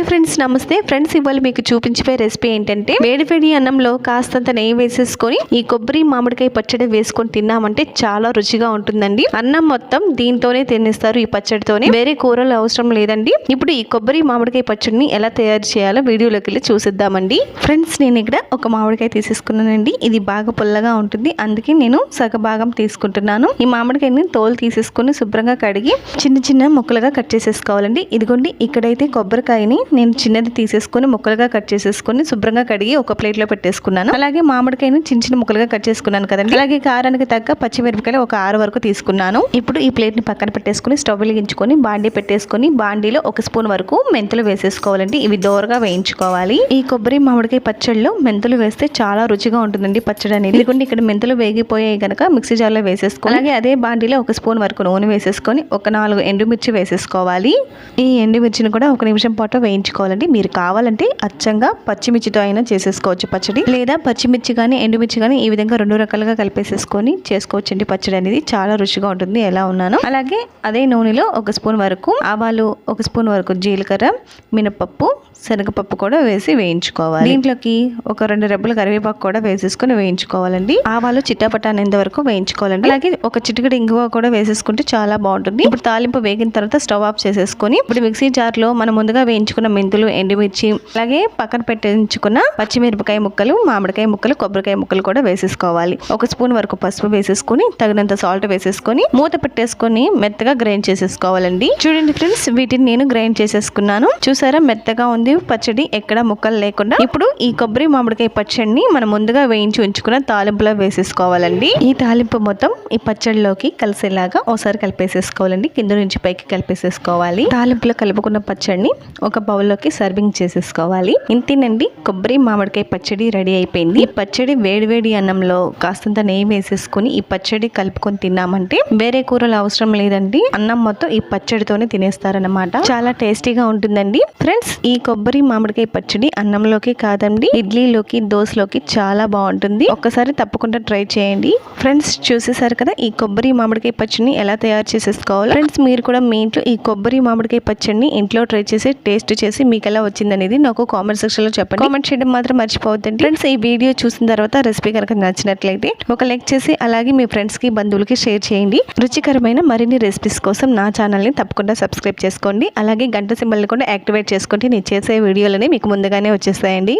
Hi friends నమస్తే. Friends ఇవాళ మీకు చూపించే రెసిపీ ఏంటంటే వేడి అన్నంలో కాస్తంత నెయ్యి వేసేసుకొని ఈ కొబ్బరి మామిడికాయ పచ్చడి వేసుకొని తిన్నామంటే చాలా రుచిగా ఉంటుందండి. అన్నం మొత్తం దీంతోనే తినేస్తారు ఈ పచ్చడితోనే. వేరే కూరలు అవసరం లేదండి. ఇప్పుడు ఈ కొబ్బరి మామిడికాయ పచ్చడిని ఎలా తయారు చేయాలో వీడియోలోకి వెళ్ళి చూసిద్దామండి. ఫ్రెండ్స్ నేను ఇక్కడ ఒక మామిడికాయ తీసేసుకున్నానండి. ఇది బాగా పుల్లగా ఉంటుంది. అందుకే నేను సగ భాగం తీసుకుంటున్నాను. ఈ మామిడికాయని తోలు తీసేసుకొని శుభ్రంగా కడిగి చిన్న చిన్న ముక్కలుగా కట్ చేసేసుకోవాలండి. ఇదిగోండి ఇక్కడైతే కొబ్బరికాయని నేను చిన్నది తీసేసుకొని ముక్కలుగా కట్ చేసేసుకొని శుభ్రంగా కడిగి ఒక ప్లేట్లో పెట్టేసుకున్నాను. అలాగే మామిడికాయని చిన్న చిన్న ముక్కలుగా కట్ చేసుకున్నాను కదండి. అలాగే కారానికి తగ్గ పచ్చిమిరపకాయలు ఒక ఆరు వరకు తీసుకున్నాను. ఇప్పుడు ఈ ప్లేట్ని పక్కన పెట్టేసుకొని స్టవ్ వెలిగించుకొని బాండీ పెట్టేసుకొని బాండీలో ఒక స్పూన్ వరకు మెంతులు వేసేసుకోవాలండి. ఇవి దోరగా వేయించుకోవాలి. ఈ కొబ్బరి మామిడికాయ పచ్చడిలో మెంతులు వేస్తే చాలా రుచిగా ఉంటుందండి పచ్చడి అనేది. ఇక్కడ మెంతులు వేగిపోయాయి కనుక మిక్సీ జార్లో వేసేసుకోవాలి అలాగే అదే బాండీలో ఒక స్పూన్ వరకు నూనె వేసేసుకొని ఒక నాలుగు ఎండుమిర్చి వేసేసుకోవాలి. ఈ ఎండుమిర్చిని కూడా ఒక నిమిషం పాటు వేయించుకోవాలండి. మీరు కావాలంటే అచ్చంగా పచ్చిమిర్చితో అయినా చేసేసుకోవచ్చు పచ్చడి. లేదా పచ్చిమిర్చి కానీ ఎండుమిర్చి కానీ ఈ విధంగా రెండు రకాలుగా కలిపేసేసుకొని చేసుకోవచ్చండి పచ్చడి అనేది. చాలా రుచిగా ఉంటుంది. ఎలా ఉన్నాను. అలాగే అదే నూనెలో ఒక స్పూన్ వరకు ఆవాలు ఒక స్పూన్ వరకు జీలకర్ర మినపప్పు శనగపప్పు కూడా వేసి వేయించుకోవాలి. దీంట్లోకి ఒక రెండు రెబ్బలు కరివేపాకు కూడా వేసేసుకొని వేయించుకోవాలండి. ఆవాలు చిట్టపట్ట అనేంత వరకు వేయించుకోవాలండి. అలాగే ఒక చిటికడి ఇంగువ కూడా వేసేసుకుంటే చాలా బాగుంటుంది. ఇప్పుడు తాలింపు వేగిన తర్వాత స్టవ్ ఆఫ్ చేసేసుకొని ఇప్పుడు మిక్సీ జార్లో మనం ముందుగా వేయించుకున్న మెంతులు ఎండుమిర్చి అలాగే పక్కన పెట్టించుకున్న పచ్చిమిరపకాయ ముక్కలు మామిడికాయ ముక్కలు కొబ్బరికాయ ముక్కలు కూడా వేసేసుకోవాలి. ఒక స్పూన్ వరకు పసుపు వేసేసుకొని తగినంత సాల్ట్ వేసేసుకొని మూత పెట్టేసుకొని మెత్తగా గ్రైండ్ చేసేసుకోవాలండి. చూడండి ఫ్రెండ్స్ వీటిని నేను గ్రైండ్ చేసేసుకున్నాను. చూసారా మెత్తగా ఉంది పచ్చడి ఎక్కడ ముక్కలు లేకుండా. ఇప్పుడు ఈ కొబ్బరి మామిడికాయ పచ్చడిని మనం ముందుగా వేయించి ఉంచుకున్న తాలింపులో వేసేసుకోవాలండి. ఈ తాలింపు మొత్తం ఈ పచ్చడిలోకి కలిసేలాగా ఒకసారి కలిపేసేసుకోవాలండి. కింద నుంచి పైకి కలిపేసేసుకోవాలి. తాలింపులో కలుపుకున్న పచ్చడిని ఒక బౌల్లోకి సర్వింగ్ చేసేసుకోవాలి. ఇంతేనండి కొబ్బరి మామిడికాయ పచ్చడి రెడీ అయిపోయింది. ఈ పచ్చడి వేడివేడి అన్నంలో కాస్తంత నెయ్యి వేసేసుకొని ఈ పచ్చడి కలుపుకొని తిన్నామంటే వేరే కూరలు అవసరం లేదండి. అన్నం మొత్తం ఈ పచ్చడితోనే తినేస్తారనమాట చాలా టేస్టీగా ఉంటుందండి. ఫ్రెండ్స్ ఈ కొబ్బరి మామిడికాయ పచ్చడి అన్నంలోకి కాదండి ఇడ్లీలోకి దోశలోకి చాలా బాగుంటుంది. ఒక్కసారి తప్పకుండా ట్రై చేయండి. ఫ్రెండ్స్ చూసేసారు కదా ఈ కొబ్బరి మామిడికాయ పచ్చడిని ఎలా తయారు చేసేసుకోవాలి? ఫ్రెండ్స్ మీరు కూడా మీ ఇంట్లో ఈ కొబ్బరి మామిడికాయ పచ్చడిని ఇంట్లో ట్రై చేసి టేస్ట్ చేసి మీకు ఎలా వచ్చింది అనేది నాకు కామెంట్ సెక్షన్లో చెప్పండి. కామెంట్ చేయడం మాత్రం మర్చిపోవద్దండి. ఫ్రెండ్స్ ఈ వీడియో చూసిన తర్వాత రెసిపీ కనుక నచ్చినట్లయితే ఒక లైక్ చేసి అలాగే మీ ఫ్రెండ్స్కి బంధువులకి షేర్ చేయండి. రుచికరమైన మరిన్ని రెసిపీస్ కోసం నా ఛానల్ని తప్పకుండా సబ్స్క్రైబ్ చేసుకోండి. అలాగే గంట సింబల్ని కూడా యాక్టివేట్ చేసుకోండి నేను చేసే వీడియోలని మీకు ముందుగానే వచ్చేస్తాయండి.